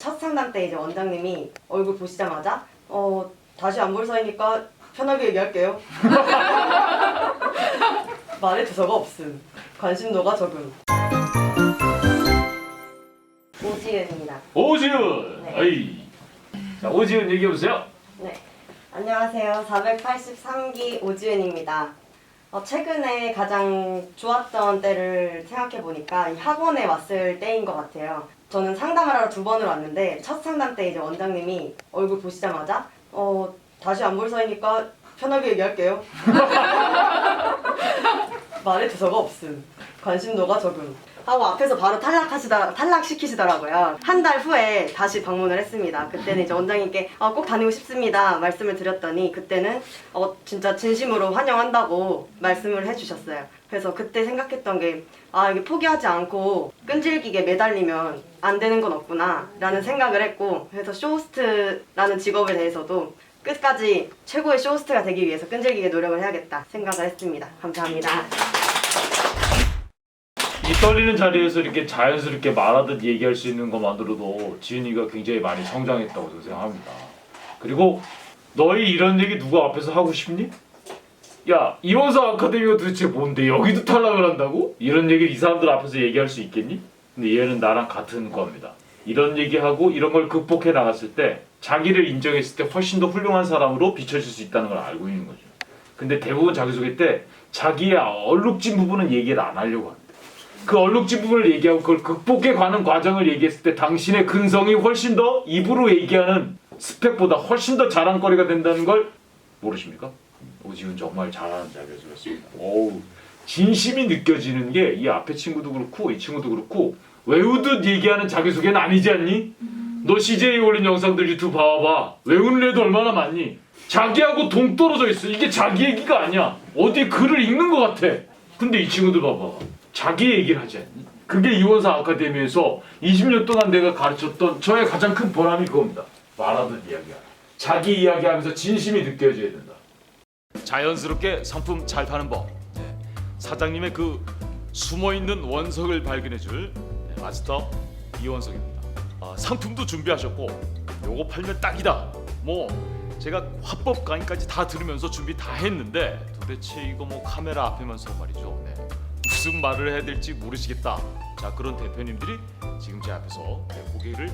첫 상담 때 이제 원장님이 얼굴 보시자마자 어 다시 안 볼 사이니까 편하게 얘기할게요. 말에 두서가 없음. 관심도가 적음. 오지은입니다. 오지은. 네. 아이. 자 오지은 얘기해 보세요. 네. 안녕하세요. 483기 오지은입니다. 어, 최근에 가장 좋았던 때를 생각해 보니까 이 학원에 왔을 때인 것 같아요. 저는 상담을 하러 두 번을 왔는데 첫 상담 때 이제 원장님이 얼굴 보시자마자 어 다시 안 볼 사이니까 편하게 얘기할게요. 말에 두서가 없음. 관심도가 적음. 하고 앞에서 바로 탈락하시다 탈락시키시더라고요. 한 달 후에 다시 방문을 했습니다. 그때는 이제 원장님께 어, 꼭 다니고 싶습니다 말씀을 드렸더니 그때는 어, 진짜 진심으로 환영한다고 말씀을 해주셨어요. 그래서 그때 생각했던 게 아 이게 포기하지 않고 끈질기게 매달리면 안 되는 건 없구나라는 생각을 했고 그래서 쇼호스트라는 직업에 대해서도 끝까지 최고의 쇼호스트가 되기 위해서 끈질기게 노력을 해야겠다 생각을 했습니다. 감사합니다. 이 떨리는 자리에서 이렇게 자연스럽게 말하듯 얘기할 수 있는 것만으로도 지은이가 굉장히 많이 성장했다고 저는 생각합니다. 그리고 너희 이런 얘기 누구 앞에서 하고 싶니? 야 이원사 아카데미가 도대체 뭔데 여기도 탈락을 한다고? 이런 얘기를 이 사람들 앞에서 얘기할 수 있겠니? 근데 얘는 나랑 같은 겁니다. 이런 얘기하고 이런 걸 극복해 나갔을 때 자기를 인정했을 때 훨씬 더 훌륭한 사람으로 비춰질 수 있다는 걸 알고 있는 거죠. 근데 대부분 자기소개 때 자기의 얼룩진 부분은 얘기를 안 하려고 합니다. 그 얼룩진 부분을 얘기하고 그걸 극복해 가는 과정을 얘기했을 때 당신의 근성이 훨씬 더 입으로 얘기하는 스펙보다 훨씬 더 자랑거리가 된다는 걸 모르십니까? 오지훈 정말 잘하는 자료였습니다. 어우 진심이 느껴지는 게 이 앞에 친구도 그렇고 이 친구도 그렇고 외우듯 얘기하는 자기소개는 아니지 않니? 너 CJ 올린 영상들 유튜브 봐봐 외우는 애도 얼마나 많니? 자기하고 동떨어져 있어 이게 자기 얘기가 아니야 어디 글을 읽는 것 같아 근데 이 친구들 봐봐 자기 얘기를 하지 않니? 그게 이원사 아카데미에서 20년 동안 내가 가르쳤던 저의 가장 큰 보람이 그겁니다 말하듯 이야기야 자기 이야기하면서 진심이 느껴져야 된다 자연스럽게 상품 잘 파는 법. 네. 사장님의 그 숨어 있는 원석을 발견해 줄 네, 마스터 이원석입니다. 아, 상품도 준비하셨고 요거 팔면 딱이다. 뭐 제가 화법 강의까지 다 들으면서 준비 다 했는데 도대체 이거 뭐 카메라 앞에면서 말이죠. 네. 무슨 말을 해야 될지 모르시겠다. 자 그런 대표님들이 지금 제 앞에서 네, 고개를